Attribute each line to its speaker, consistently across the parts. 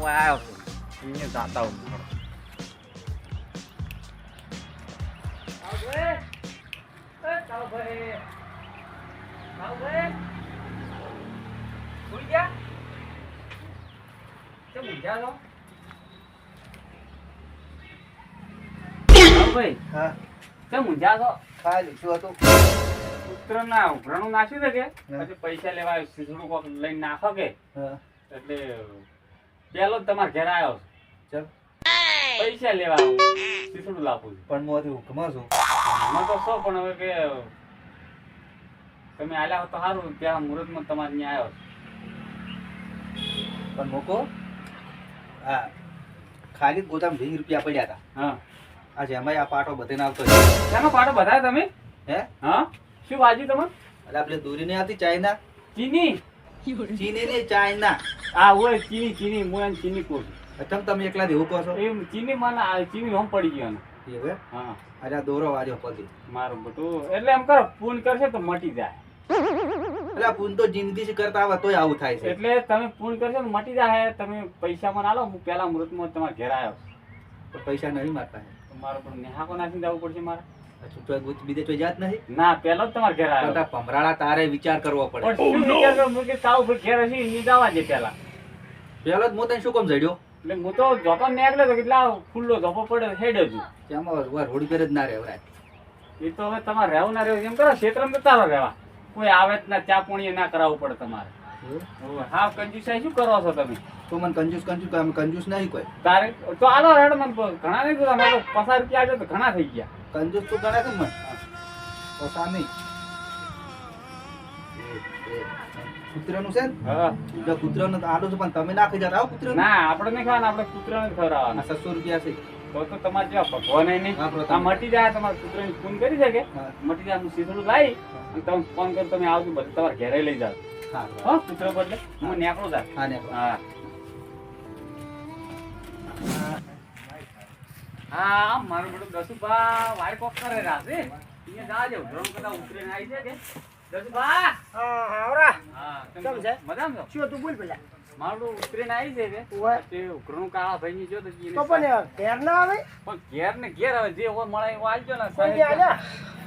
Speaker 1: હું આવ્યો છું અહીંયા જાતા હું ભાઈ
Speaker 2: હા
Speaker 1: કેમ ઊંઝા છો
Speaker 2: ખાલી શું હતું
Speaker 1: પુત્ર ના ઉભરાણું નાખ્યું છે કે. પછી પૈસા લેવા આવ્યું શીશડું લઈને નાખો કે એટલે પેલો જ તમારા ઘેર આવ્યો
Speaker 2: ચાલ.
Speaker 1: પૈસા લેવા આવું. શીશડું લાપું છું.
Speaker 2: પણ મોથી હુકમાં છું.
Speaker 1: તો શું પણ હવે કે તમે આલ્યા હો તો સારું ત્યાં મુહૂર્તમાં તમારે ત્યાં આવ્યો
Speaker 2: પણ મોકો? હા ખાલી ગોદામ વીસ રૂપિયા પડ્યા હતા.
Speaker 1: હા.
Speaker 2: આજે એમાં આ પાટો બધે આવતો
Speaker 1: શાનો પાટો બધા તમે?
Speaker 2: હે?
Speaker 1: હા? શું વાજ્યું તમે
Speaker 2: એટલે આપણે દોરી નહીં આવતી ચાઇના?
Speaker 1: ચીની?
Speaker 2: ચીની નહીં ચાઇના.
Speaker 1: આ હોય ચીની ચીની હું એમ ચીની કહું છું.
Speaker 2: તમ તમે એકલા દેવું કહો છો?
Speaker 1: એમ ચીની મને આ ચીની હોમ પડી ગયો ને
Speaker 2: હા. દોરો વાજો પગે.
Speaker 1: મારું બધું એટલે એમ કરો પૂન કરશે તો મટી જાય.
Speaker 2: એટલે પૂન તો જિંદગી થી કરતા આવે તોય આવું થાય છે.
Speaker 1: એટલે તમે પૂન કરશો ને મટી જાય તમે પૈસા મને આલો હું પેલા મુહૂર્તમાં તમારા ઘેર આવ્યો.
Speaker 2: તો પૈસા નહીં મારતા
Speaker 1: તો મારે પણ નેહાકો નાખીને જવું પડશે મારે.
Speaker 2: હજુ તો ગુજ- બીજે કોઈ જાત નહીં
Speaker 1: ના પેલો જ તમારા ઘેર આવ્યો.
Speaker 2: તારે વિચાર કરવો પડે.
Speaker 1: શું વિચાર કરું? મેં તાવ ભાઈ ઘેર હશે એની જવા દે પેલા.
Speaker 2: પેલો જ હું તને શું કામ જડ્યો
Speaker 1: એટલે હું તો જોતો નીકળ્યો તો કેટલા ખુલ્લો ધોપો પડે હેડ હજુ.
Speaker 2: તેમાં વાર રોડ પર જ ના રહેવરાય
Speaker 1: એ તો હવે તમારે રહેવું ના રહેવું એમ કરો ક્ષેત્રમાં તો તારો રહેવા. કોઈ આવે જ ના ચા પાણી ના કરાવવું પડે તમારે. હવે હા કંજુસાઈ શું કરો છો તમે?
Speaker 2: તો મને કંજૂસ કંજૂસ કંજૂસ નહીં કોઈ.
Speaker 1: તારે તો આલો હેડ મને ઘણા નહીં તો પસાર રૂપિયા આવ્યો તો ઘણા થઈ ગયા.
Speaker 2: કંજૂસ તું ગણે છે મને? પોસા નહીં કૂતરાનું છે
Speaker 1: હા.
Speaker 2: જો કૂતરાનું આડું છે પણ તમે નાખી જતા આવો કૂતરાનું.
Speaker 1: ના આપણે નહીં ખાવાના આપણે કૂતરાને ખવડાવવાના.
Speaker 2: સસો રૂપિયા છે.
Speaker 1: તો તો તમારે જેવા ભગવાન નહીં આ મટી જાય તમારે કૂતરાને ફોન કરી શકે. મટી જાય હું સીધું લાવી અને તમે ફોન કરો તમે આવજો બધું તમારે ઘેરે લઈ
Speaker 2: હા
Speaker 1: હા કૂતરો બદલે. હું નેકળો જા
Speaker 2: હા નેકળો.
Speaker 1: હા. હા મારું બધું દસુભા વાય કોક કરે રાશે અહીંયા ઉતરીને આવી છે. કે દસુભા! હા કેમ
Speaker 3: કેમ છે?
Speaker 1: મજામાં છો?
Speaker 3: શું તું બોલ પેલા
Speaker 1: મારું ઉતરીને આવી છે. કે તે ઉઘરણું કાળા ભાઈ જો તો
Speaker 3: તો પણ ઘેર ના આવે?
Speaker 1: પણ ઘેર ને ઘેર જે હોય મળે એવો ને
Speaker 3: કોઈ
Speaker 1: સાહેબ.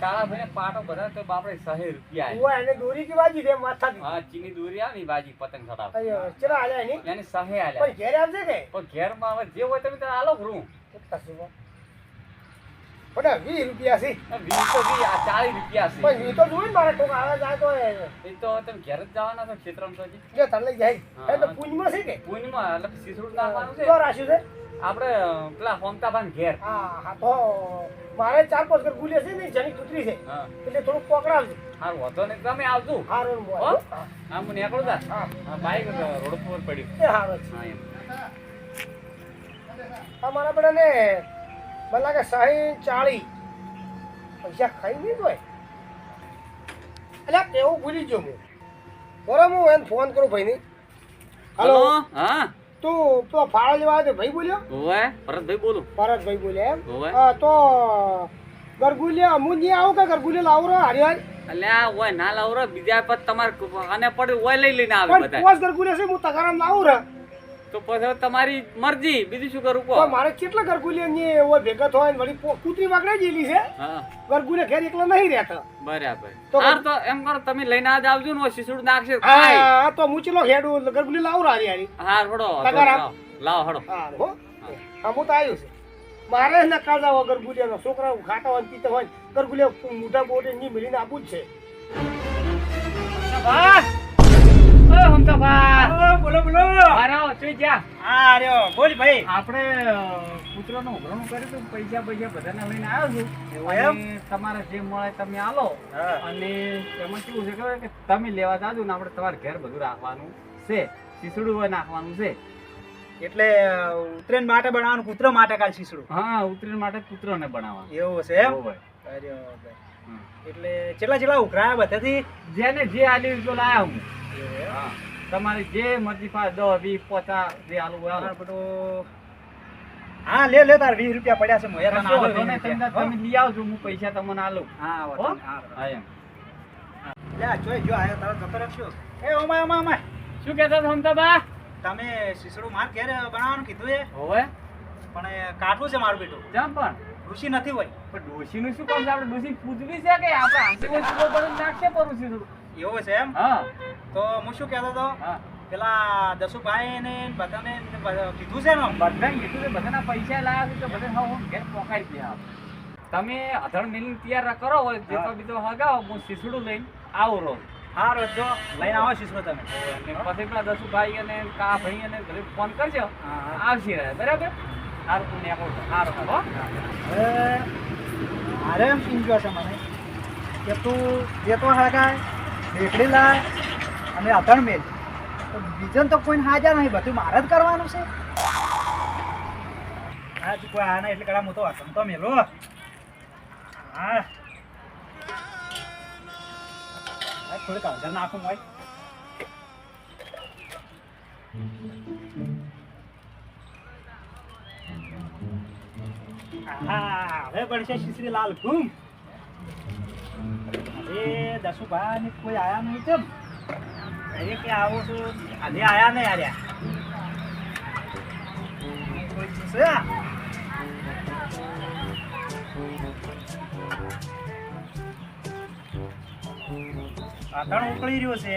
Speaker 1: કાળા ભાઈ પાટો બધા તો બાપડે સહે રૂપિયા આલે.
Speaker 3: એને દોરી કે બાજી દે માથા
Speaker 1: હા ચીની દોરી આવે ને ઈ બાજી પતંગ ચડાવે
Speaker 3: અయ్యో, ચલા આલ્યા એની?
Speaker 1: એની સહે આલ્યા.
Speaker 3: પણ ઘેર આવજે કે?
Speaker 1: પણ ઘેરમાં આવે જે હોય તમે તારે આલો ખરું
Speaker 3: કેટલા બા? બધા વીસ રૂપિયા છે.
Speaker 1: વીસ તો વી ચાલીસ રૂપિયા
Speaker 3: પણ
Speaker 1: છે
Speaker 3: તો જોઈ ને કોક આવે જાય તો એ.
Speaker 1: એ તો તમે ઘેર જ જવાના છો ક્ષેત્રમાં તો
Speaker 3: જો? તને જાય.
Speaker 1: હા.
Speaker 3: એ તો પૂંજમાં છે કે?
Speaker 1: પૂનમાં એટલે શીસડું નાખવાનું છે.
Speaker 3: તો રાખ્યું છે?
Speaker 1: આપણે પેલા હોમતાભાઈ ઘેર.
Speaker 3: હા હા તો મારે ચાર પાંચ ઘર ગુલે છે ને જની કૂતરી છે. એટલે થોડુંક પકડાવજો.
Speaker 1: હારું વધો નહીં તમે આવજો.
Speaker 3: હારો ને
Speaker 1: હા? આમ હું નીકળું તા
Speaker 3: હા.
Speaker 1: બાઈક રોડ પર પડ્યું.
Speaker 3: એ હારો છે.
Speaker 1: હા એમ
Speaker 3: અમારા બધાને મને લાગે સાહી ચાળી પૈસા ખાઈ નહીં હોય એટલે કેવું ભૂલી ગયો હું. બરાબર હું એને ફોન કરું ભાઈને.
Speaker 1: હલો
Speaker 3: હલો
Speaker 1: હા.
Speaker 3: તું તો ફાળો લેવા આવ્યો ભાઈ બોલ્યો?
Speaker 1: ઓવે ભરતભાઈ બોલું.
Speaker 3: ભરતભાઈ બોલ્યા એમ? હા તો ગરગુલિયા હું નહીં આવું કે ગરગુલિયા લાવું રો હરિયાર
Speaker 1: અલ્યા ઓય ના લાવરો બીજા પર તમારે અને પડ્યું ઓય લઈ લઈને આવે બધા.
Speaker 3: પોસ ગરગુલિયા છે હું તગારામ લાવું રહ્યો
Speaker 1: તો પછી તમારી મરજી. બીજું શું કરું કહો.
Speaker 3: મારે કેટલા ગરગુલિયા ની એવો ભેગા થાય વળી કૂતરી વાગડે જેલી છે.
Speaker 1: હા.
Speaker 3: ગરગુલિયા ઘેર એકલા નહીં રહેતા.
Speaker 1: બરાબર.
Speaker 3: તો-
Speaker 1: તો એમ કરો તમે લઈને આજ આવજો ને નાખશે
Speaker 3: હા તો મુચલો ચલો ખેડું ગરગુલી લાવું
Speaker 1: હડો
Speaker 3: તગારામ.
Speaker 1: લાવો હડો.
Speaker 3: હા હો. હું તો આવ્યું છે. મારે ન કાઢા વગર ગુલિયાનો છોકરા ખાટા હોય પીતા હોય ગરગુલિયા મોટા બોટે ની મળીને આપવું જ છે. બોલો બોલો. હા રહ્યો. બોલ ભાઈ.
Speaker 1: આપણે કૂતરાનું ઉઘરાણું કર્યું હતું પૈસા પૈસા બધાને લઈને આવ્યો છું.
Speaker 3: એમ?
Speaker 1: તમારે જે મળે તમે આલો. અને એમાં કેવું છે ખબર કે તમે લેવા જાજો ને આપણે તમારે ઘેર બધું રાખવાનું છે. શીસડું હોય નાખવાનું છે.
Speaker 3: એટલે ઉત્તરાયણ માટે બનાવવાનું કૂતરો માટે કાલ શીસડું?
Speaker 1: હા ઉત્તરાયણ માટે કૂતરોને બનાવવાનું.
Speaker 3: એવું છે એમ? એટલે કેટલા કેટલા ઉઘરાયા બધાથી?
Speaker 1: જેને જે આલ્યું તો લાયા હા. તમારી જે મરજી પાસે દસ વીસ પચાસ જે આલુ હોય બધું
Speaker 3: હા લે લે તાર વીસ રૂપિયા પડ્યા છે.
Speaker 1: તમે લઈ આવજો હું પૈસા તમને આલું.
Speaker 3: હા
Speaker 1: હો? એમ.
Speaker 3: જોઈ જો આયો તારો જતો રાખજો. એ ઓમાય ઓમાય ઓમાય.
Speaker 1: શું કહેતા હતા હમતા બા
Speaker 4: તમે શીસડું માર ઘેર બનાવવાનું કીધું એ?
Speaker 1: હોવે.
Speaker 4: પણ કાઠું છે મારું બેટું.
Speaker 1: કેમ પણ?
Speaker 4: ઋષિ નથી હોય.
Speaker 1: પણ ડોશીનું શું કામ છે? આપણે ઋષિ પૂજવી છે કે આપણે આંટી પર નાખશે પરું છે
Speaker 4: એવું છે એમ?
Speaker 1: હા.
Speaker 4: તો હું શું કહેતો હતો? પેલા દસુભાઈ ને બધાને કીધું છે ને
Speaker 1: બધાને કીધું છે બધાના પૈસા લાવ્યા છે તો બધા હા હું ઘેર પોકાઈ આપ. તમે અધણ મિલિંગ તૈયાર કરો હોય જેતો બીજો હગાવો હું શીસડું લઈને આવું રહો.
Speaker 4: હા રોજો લઈને આવો શીસડો તમે.
Speaker 1: પછી પેલા દસુભાઈ અને કા ભાઈ અને ઘરે ફોન કરજો. આવશે રહે બરાબર? સારું તું ને. સારું હો
Speaker 4: અરે એમ સમજ્યો છે મને કે તું જે તો હગાય રેકડી લાય અને અધણ મેલ. તો બીજન તો કોઈને હાજર નહીં. બધું મારે જ કરવાનું છે. હા, તું કોઈ આના એટલે કડા હું તો અધણ તો મેલો હા. થોડીક હળદર નાખું હોય. હવે પડશે શ્રી લાલ ઘૂમ. અરે દસુભા ને કોઈ આયા નહીં કેમ અરે કે આવો છો આજે આયા નહીં આર્યા કોઈ આથણ ઉકળી રહ્યો છે.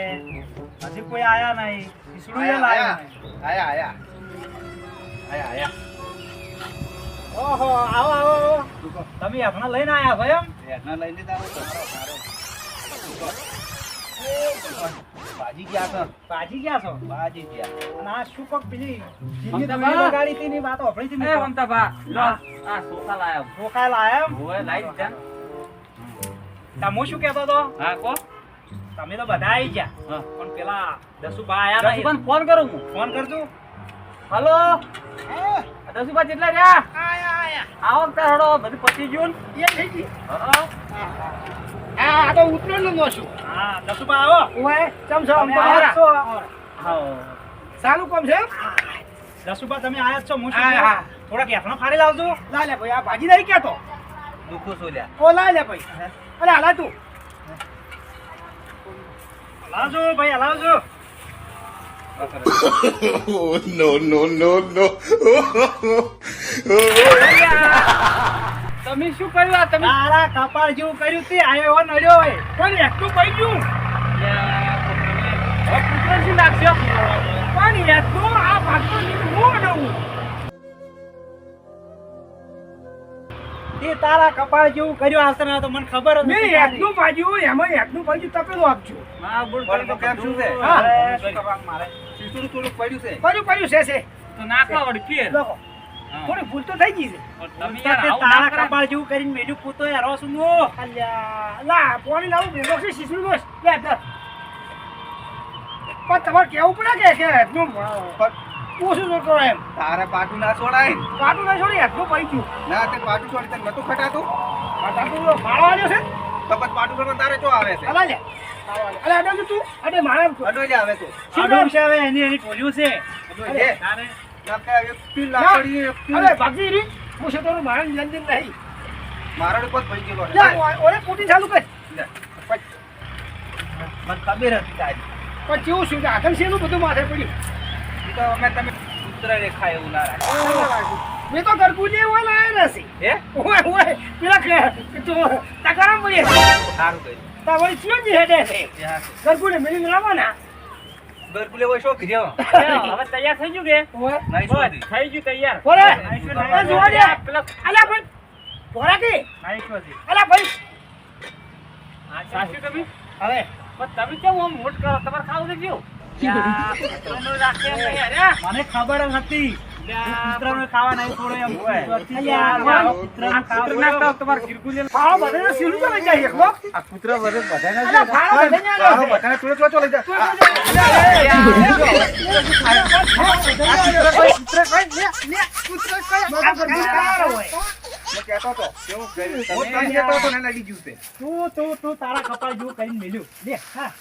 Speaker 4: હજી કોઈ આયા નહીં. ઈસડું એ લાયા
Speaker 2: આયા. આયા આયા. આયા
Speaker 4: ઓહો આવો આવો તમે આપણા લઈને આયા ભાઈ એમ?
Speaker 2: એના લઈને તારો ગયા
Speaker 4: છો?
Speaker 2: બાજી ગયા.
Speaker 4: ના શું કોક પેલી જીની ની વાત
Speaker 1: એ
Speaker 4: તો.
Speaker 1: મમતા લો આ લાયો.
Speaker 4: આયા
Speaker 1: લાઈ દીધા ને.
Speaker 4: શું કહેતો
Speaker 1: હા કો.
Speaker 4: તમે તો બધા આવી ગયા. પણ પેલા દસુભા આયા નહીં.
Speaker 1: ફોન કરું હું.
Speaker 4: ફોન કરજો.
Speaker 1: હલો? દસુભા કેટલા રહ્યા? આવો ને તાર હળો બધું પતી ગયું?
Speaker 3: એ થઈ ગઈ
Speaker 1: હા.
Speaker 3: આ આ તો ઉતરેલું નો છું
Speaker 4: હા દસુભા આવો.
Speaker 3: ઓય ચમ છો?
Speaker 4: છો?
Speaker 1: હા.
Speaker 3: સારું કોમ છે
Speaker 4: દસુભા તમે આયા જ છો? હું શું
Speaker 3: હા,
Speaker 4: કહું?
Speaker 3: હા.
Speaker 4: થોડાક હેઠળ ફાડી લાવજો.
Speaker 3: લા લે ભાઈ આ ભાજી નહીં કેતો.
Speaker 2: દુઃખો સોલ્યા
Speaker 3: ઓ લા લે ભાઈ. અરે હાલા તું.
Speaker 4: હલાવજો ભાઈ હલાવજો
Speaker 5: Oh, no, no, no, no.
Speaker 1: તમે શું કર્યું? આ તમે
Speaker 4: તારા કપાળ જેવું કર્યું તે આયો એવો નડ્યો હોય.
Speaker 3: પણ એકલું પડી ગયું.
Speaker 1: પુત્ર શું નાખશો
Speaker 3: પણ એકલું આ ભાગતો હું અડવું?
Speaker 4: તે તારા કપાળ જેવું કર્યું આવશે ને તો મને ખબર જ
Speaker 3: મેં. એકલું ભાજ્યું એમાં એકલું ભાજ્યું તપેલું આપજો.
Speaker 1: હા બોલ
Speaker 2: તો કેમ શું છે?
Speaker 1: હા.
Speaker 4: મારે શું કરવાનું મારે?
Speaker 2: શીશું થોડું પડ્યું છે.
Speaker 3: પડ્યું પડ્યું છે છે.
Speaker 1: તો નાખવા ફેર
Speaker 3: લોકો થોડી ભૂલ તો થઈ ગઈ છે.
Speaker 1: તમે
Speaker 4: તે
Speaker 1: યાર આવું ના
Speaker 4: તારા કપાળ જેવું કરીને મેલ્યું પૂતો યાર શું
Speaker 3: અલ્યા લા પાણી લાવું ભેગો છે શીશું બસ પણ તમારે કેવું પડે કે કરો એમ.
Speaker 2: તારે પાટું ના છોડાય.
Speaker 3: પાટું ના છોડી એટલું પડી ગયું.
Speaker 2: ના તે પાટું છોડી તને નતું ખટાતું?
Speaker 3: આ માળો આવ્યો છે
Speaker 2: તો પછી પાટું છોડવા તારે ચો આવે છે?
Speaker 3: અલા લે. અલે અડે તું. અડે મારે
Speaker 2: અડો જ આવે તો.
Speaker 4: આડું છે હવે એની એની ટોલ્યું છે. તારે
Speaker 3: અરે ભાગી રી. હું છે તો મારે લેનદેન નહીં.
Speaker 2: મારો ઉપર પડી ગયેલો છે.
Speaker 3: ઓય કુટી ચાલુ કર.
Speaker 2: લે. મને ખબર હતી તારી.
Speaker 3: પણ કેવું શું આગળ છે બધું માથે પડ્યું?
Speaker 2: તો અમે તમે પુત્ર રેખા. એવું ના રાખે
Speaker 3: મેં તો ગરબુજી એવા લાયા નથી
Speaker 2: હે?
Speaker 3: ઓય ઓય પેલા તો તકારામ પડી
Speaker 2: સારું કર્યું.
Speaker 3: તા વળી ચિયોજી હેડે છે?
Speaker 2: ત્યાં
Speaker 3: ગરબુને લાવવાના?
Speaker 2: ગરબુલે હોય શું કર્યો
Speaker 1: હવે તૈયાર થઈ ગયું કે?
Speaker 3: ઓય.
Speaker 2: નહીં
Speaker 1: બસ,
Speaker 2: છોડી
Speaker 1: થઈ ગયું તૈયાર.
Speaker 3: બોલે.
Speaker 4: આઈશું ને,
Speaker 3: એ જોવા દે અલ્યા ભાઈ બોલા કે અલ્યા ભાઈ.
Speaker 1: સાચું તમે?
Speaker 3: હવે.
Speaker 1: તમે કેમ આમ મોટ કરો? તમારે ખાવું છે કેવું યા, પુત્રનું રાખે એમ નહીં, અરે.
Speaker 4: મને ખબર જ હતી ખાવા નહીં છોડે એમ વાર તો. તું તો તારા કપાળ જેવું કરીને મેલ્યું લે હા